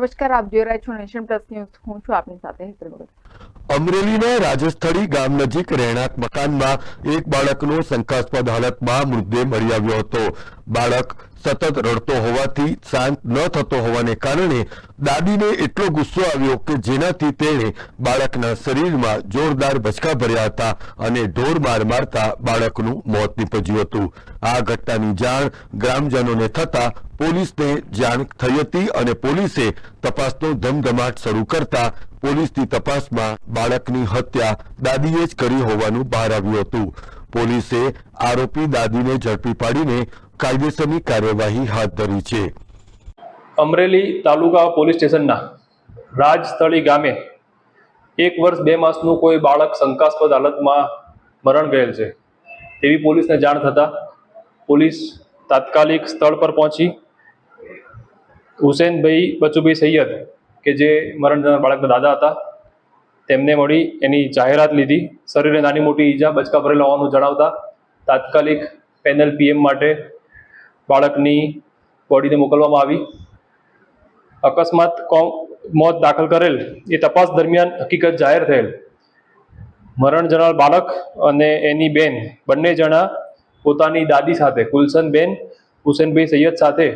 નમસ્કાર, આપ જોઈ રહ્યા છો નેશન પ્લસ ન્યૂઝ. હું છું આપની સાથે હેતલ અમરેલીના રાજસ્થળી ગામ નજીક રહેણાંક મકાનમાં એક બાળકનો શંકાસ્પદ હાલતમાં મૃતદેહ મળી આવ્યો હતો. બાળક સતત રડતો હોવાથી શાંત ન થતો હોવાને કારણે દાદીને એટલો ગુસ્સો આવ્યો કે જેનાથી તેણે બાળકના શરીરમાં જોરદાર ભચકા ભર્યા હતા અને ઢોર માર મારતા બાળકનું મોત નીપજ્યું હતું. આ ઘટનાની જાણ ગ્રામજનોને થતા પોલીસને જાણ થઈ હતી અને પોલીસે તપાસનો ધમધમાટ શરૂ કરતા પોલીસની તપાસમાં બાળકની હત્યા દાદીએ જ કરી હોવાનું બહાર આવ્યું હતું. પોલીસે આરોપી દાદીને ઝડપી પાડીને કાયદેસરની કાર્યવાહી હાથ ધરી છે. અમરેલી તાલુકા પોલીસ સ્ટેશનના રાજસ્થળી ગામે એક વર્ષ બે માસનું કોઈ બાળક શંકાસ્પદ હાલતમાં મરણ ગયેલ છે. તેવી પોલીસને જાણ થતાં પોલીસ તાત્કાલિક સ્થળ પર પહોંચી. હુસેનભાઈ બચુભાઈ સૈયદ, કે જે મરણ જનાર બાળકના દાદા હતા, તેમને મળી એની જાહેરાત લીધી. શરીરે નાની મોટી ઈજા બચકા ભરેલા હોવાનું જણાવતા તાત્કાલિક પેનલ પીએમ માટે બાળકની બોડીને મોકલવામાં આવી. અકસ્માત મોત દાખલ કરેલ એ તપાસ દરમિયાન હકીકત જાહેર થયેલ. મરણ જનાર બાળક અને એની બેન, બંને જણા પોતાની દાદી સાથે, કુલસનબેન, હુસેનભાઈ સૈયદ સાથે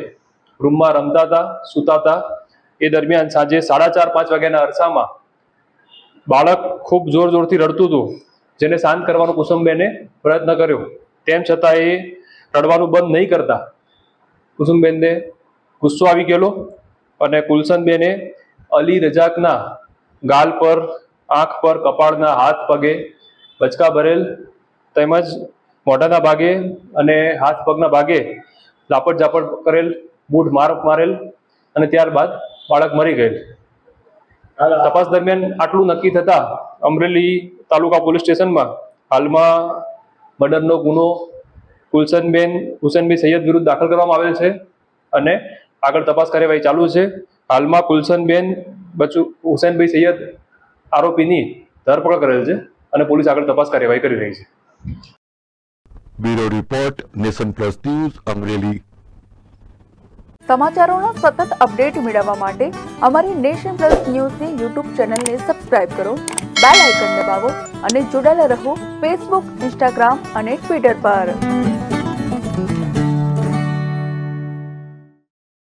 રૂમમાં રમતા હતા, સૂતા હતા. એ દરમિયાન સાંજે સાડા ચાર, પાંચ વાગ્યાના અરસામાં બાળક ખૂબ જોર જોરથી રડતું હતું, જેને શાંત કરવાનો કુસુમબેને પ્રયત્ન કર્યો. તેમ છતાં એ રડવાનું બંધ નહીં કરતા. કુસુમબેનને ગુસ્સો આવી ગયેલો અને કુલસનબેને અલી રજાકના ગાલ પર, આંખ પર, કપાળના હાથ પગે બચકા ભરેલ તેમજ મોઢાના ભાગે અને હાથ પગના ભાગે લાપટ ઝાપટ કરેલ, બૂઢ માર મારેલ અને ત્યારબાદ બાળક મરી ગયેલ. તપાસ દરમિયાન આટલું નક્કી થતાં અમરેલી તાલુકા પોલીસ સ્ટેશનમાં હાલમાં મર્ડરનો ગુનો કુલસનબેન હુસેનબી સૈયદ વિરુદ્ધ દાખલ કરવામાં આવેલ છે અને આગળ તપાસ કાર્યવાહી ચાલુ છે. હાલમાં કુલસનબેન બચુ હુસેનભાઈ સૈયદ આરોપીની ધરપકડ કરેલ છે અને પોલીસ આગળ તપાસ કાર્યવાહી કરી રહી છે. Bureau report Nation Plus News Amreli. સમાચારોનો સતત અપડેટ મેળવવા માટે અમારી નેશન પ્લસ ન્યૂઝની યુટ્યુબ ચેનલને સબસ્ક્રાઇબ કરો બેલ આઇકન દબાવો અને જોડાયેલા રહો ફેસબુક ઇન્સ્ટાગ્રામ અને ટ્વિટર પર.